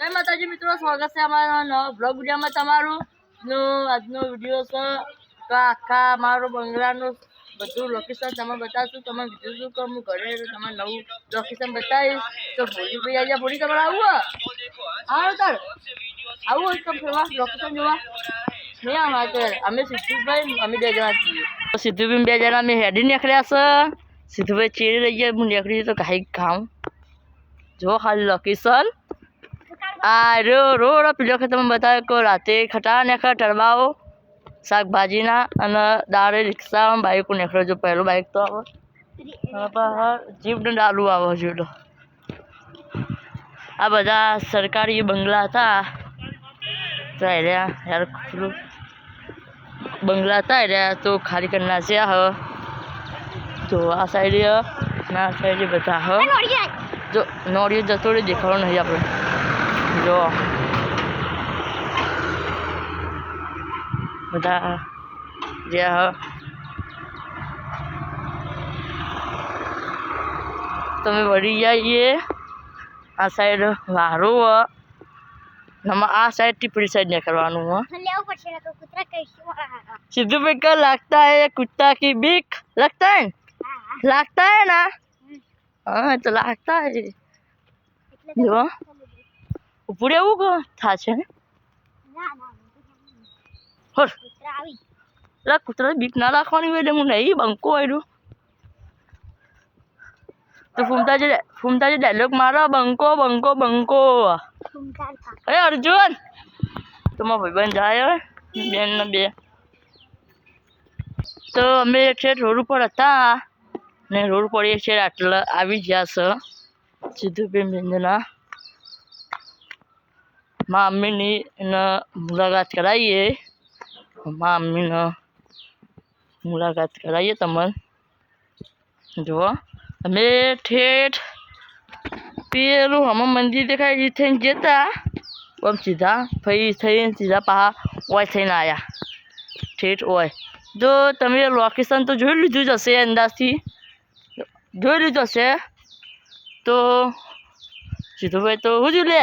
જય માતાજી મિત્રો, સ્વાગત છે અમારા નવા બ્લોગ વિડીયોમાં તમારું. આજનો વીડિયો છે તો આખા મારો બંગલાનું બધું લોકેશન તમે બતાવશું. તમે કીધું છું કે હું ઘરે તમારે નવું લોકેશન બતાવીશ. તો ભોજી ભાઈ આજે ભોલી તમારે આવું હા સર આવું હોય તો ફરવા લોકેશન જોવા. નહીં તો અમે સિદ્ધુભાઈ, અમે બે જણા છીએ. સિદ્ધુભાઈ બે અમે હેડી નીકળ્યા છે. સિદ્ધુભાઈ ચીડી રહી હું નીકળી તો કાંઈક ખાઉં જો ખાલી લોકેશન આ રો રોડ પેલો વખત તમે બતાવ્યો કે રાતે ખટા નેખા ટરબાઓ શાકભાજીના અને દાળે રિક્ષા બાઇકો નેખડો જો પહેલું બાઇક તો આવે. જીપને ને ડાલુ આવે તો આ બધા સરકારી બંગલા હતા. રહ્યા યાર ખુલ્લું. બંગલા હતા રહ્યા તો ખાલી કરી નાખ્યા હવે તો આ સાઈડ ના સાઈડ બધા હવે જો. નોળિયો જતો દેખાડો નહીં આપણે જો બધા જે હ તમે વળી જઈએ આ સાઈડ વારો હ આમાં આ સાઈડ થી પેલી સાઈડ નીકળવાનું હ લેવું પડશે ને તો કૂતરા કહીશું सिद्धू पे क्या लगता है कुत्ता की बीक लगता है लगता है ना हाँ तो लगता है એટલે એવું કો છે ને કૂતરા એટલે કૂતરા બીક ના રાખવાની હોય એટલે હું નહીં બંકો આવ્યું તો ફૂમતાજી ફૂમતાજી ડાયલોગ મારો બંકો બંકો બંકો. અરે અર્જુન! તો મારો ભાઈબંધ જાય બેન ને બે. તો અમે એક છે રોડ ઉપર હતા ને રોડ પર એક છે આટલા આવી ગયા છે સીધું બેનના મા મમ્મીની મુલાકાત કરાવીએ મા મમ્મીને મુલાકાત કરાવીએ તમને જુઓ. અમે ઠેઠ પેલું હમણાં મંદિર દેખાય એ થઈને જતા. આમ સીધા ફરી થઈને સીધા પાહા ઓય થઈને આવ્યા ઠેઠ ઓય. જો તમે લોકેશન તો જોઈ લીધું જ હશે અંદાજથી. જોઈ લીધું હશે. તો સીધું ભાઈ તો હું થયું લે.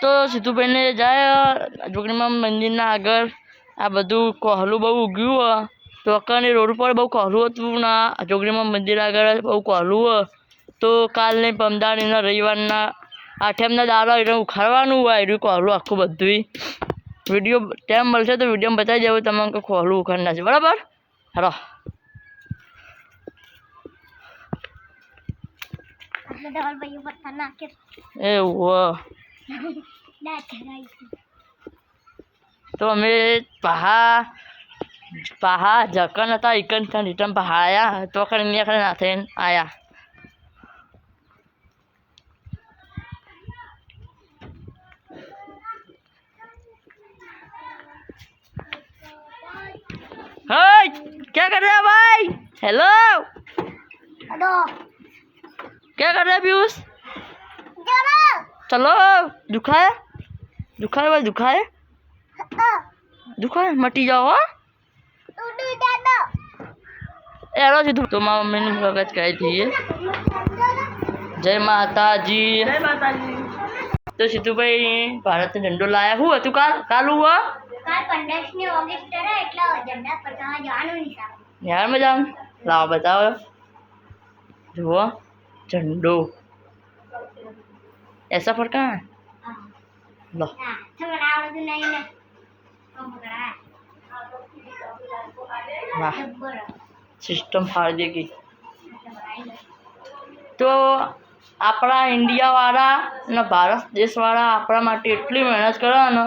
તો સીધુભાઈને જાય જોગણીમાં મંદિરના આગળ આ બધું કોહલું બહુ ઉગ્યું અકાની રોડ ઉપર બહુ કોહલું હતું ના જોગણીમાં મંદિર આગળ બહુ કોહલું હોય તો કાલને પમદાણીના રવિવારના આઠમના દાડા એને ઉખાડવાનું હોય એનું કોહલું આખું બધું વીડિયો ટાઈમ મળશે તો વિડીયોમાં બતાવી દેવું તમને કે કોહલું ઉખાડી છે. બરાબર? એટલે નાખે એવું તો અમે પહા પહા જકન હતા ઇકન ત્યાં રિટર્ન પહા આયા તો કરીને અહીંયા ખાલી ના થઈને આયા हाय क्या कर रहे हैं भाई हेलो અડો क्या कर रहे हैं पीयूष ચલો चलो दुखा है दुखा है भाई दुखा है दुखा है मटी जाओ हाँ ઉડુ દાદો એરો સીધું તો મારા મમ્મીની મુલાકાત કરાવી દઈએ જય માતાજી જય માતાજી તો સીધુભાઈ ભારતનો ઝંડો લાયા શું હતું કાલ કાલ હું કાલ પંદરમી ઓગસ્ટ રહે એટલે ઝંડા ફરકાવા જવાનું નહીં સાહેબ યાર મજા લાવો બતાવો જુઓ ઝંડો એસા ફરકા લો હા તમને આવડતું નહીં ને તો પકડા વાહ જબ્બર સિસ્ટમ ફાડી દેગી તો આપણા ઇન્ડિયાવાળા અને ભારત દેશવાળા આપણા માટે એટલી મહેનત કરે ને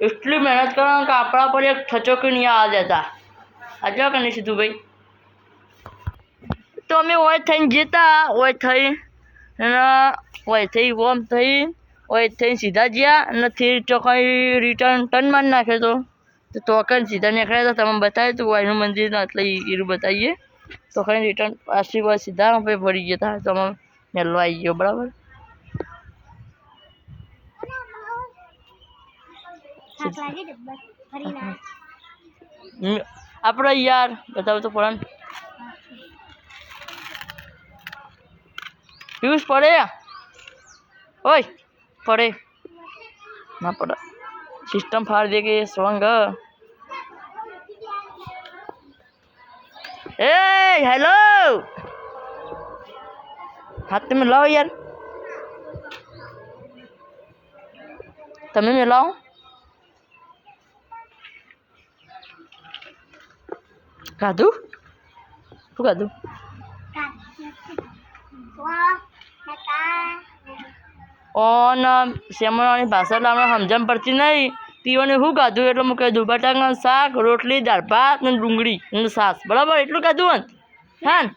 એટલી મહેનત કરે ને કે આપણા પર એક ઠચોકી નહીં આવવા દેતા આજે કે નહીં સીધું ભાઈ તો અમે ઓય થઈને જતા ઓય થઈ અને ઓયથી વોર્મ થઈ ઓયથી સીધા ગયા નથી તો કંઈ રિટર્ન ટર્ન મારી નાખ્યો તો. તો તોકન સીધા નીકળ્યા તો તમે બતાવ્યું હતું વાયનું મંદિર એટલે એ બતાવીએ. તો કઈ રિટર્ન પાછી વાર સીધા આપણે ભરી ગયા હતા તો અમે મેલો આવી ગયો બરાબર? આપણે યાર બતાવું તો પડે ફ્યુઝ પડે? ઓય, પડે. ના પડે. સિસ્ટમ ફાડી દે કે સ્ટ્રોંગ એ હેલો! હાથ તમે લાવો યાર. તમે મેલાવો ખાધું શું ખાધું ઓન શેમણાની ભાષા તો આપણે સમજણ પડતી નહીં. પીવાને શું ખાધું એટલે મૂકે કીધું બટાકાનું શાક, રોટલી, દાળ ભાત, ને ડુંગળી અને છાશ. બરાબર? એટલું ને હા ને?